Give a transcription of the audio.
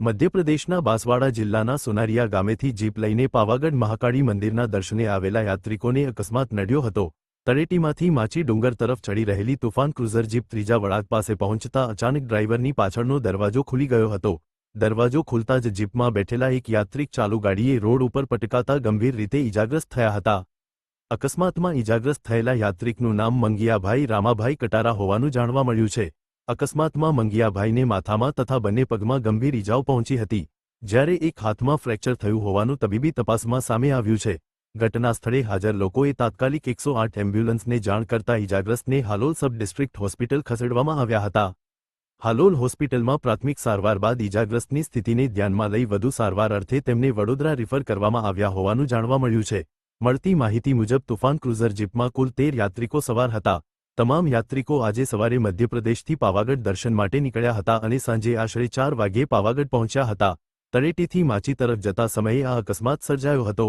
મધ્યપ્રદેશના બાંસવાડા જિલ્લાના સોનારિયા ગામેથી જીપ લઈને પાવાગઢ મહાકાળી મંદિરના દર્શને આવેલા યાત્રિકોને અકસ્માત નડ્યો હતો. તળેટીમાંથી માછી ડુંગર તરફ ચડી રહેલી તુફાન ક્રુઝર જીપ ત્રીજા વળાક પાસે પહોંચતા અચાનક ડ્રાઈવરની પાછળનો દરવાજો ખુલી ગયો હતો. દરવાજો ખુલતા જ જીપમાં બેઠેલા એક યાત્રિક ચાલુ ગાડીએ રોડ ઉપર પટકાતા ગંભીર રીતે ઇજાગ્રસ્ત થયા હતા. અકસ્માતમાં ઇજાગ્રસ્ત થયેલા યાત્રિકનું નામ મંગિયાભાઈ, રામાભાઈ કટારા હોવાનું જાણવા મળ્યું છે. અકસ્માતમાં મંગિયાભાઈને માથામાં તથા બંને પગમાં ગંભીર ઇજાઓ પહોંચી હતી. જ્યારે એક હાથમાં ફ્રેક્ચર થયું હોવાનું તબીબી તપાસમાં સામે આવ્યું છે. ઘટના સ્થળે હાજર લોકોએ તાત્કાલિક એકસો આઠ એમ્બ્યુલન્સને જાણ કરતા ઇજાગ્રસ્તને હાલોલ સબ ડિસ્ટ્રિક્ટ હોસ્પિટલ ખસેડવામાં આવ્યા હતા. હાલોલ હોસ્પિટલમાં પ્રાથમિક સારવાર બાદ ઇજાગ્રસ્તની સ્થિતિને ધ્યાનમાં લઈ વધુ સારવાર અર્થે તેમને વડોદરા રિફર કરવામાં આવ્યા હોવાનું જાણવા મળ્યું છે. મળતી માહિતી મુજબ, તુફાન ક્રુઝર જીપમાં કુલ તેર યાત્રિકો સવાર હતા. તમામ યાત્રિકો આજે સવારે મધ્યપ્રદેશથી પાવાગઢ દર્શન માટે નીકળ્યા હતા અને સાંજે આશરે ચાર વાગ્યે પાવાગઢ પહોંચ્યા હતા. તળેટીથી માચી તરફ જતા સમયે આ અકસ્માત સર્જાયો હતો.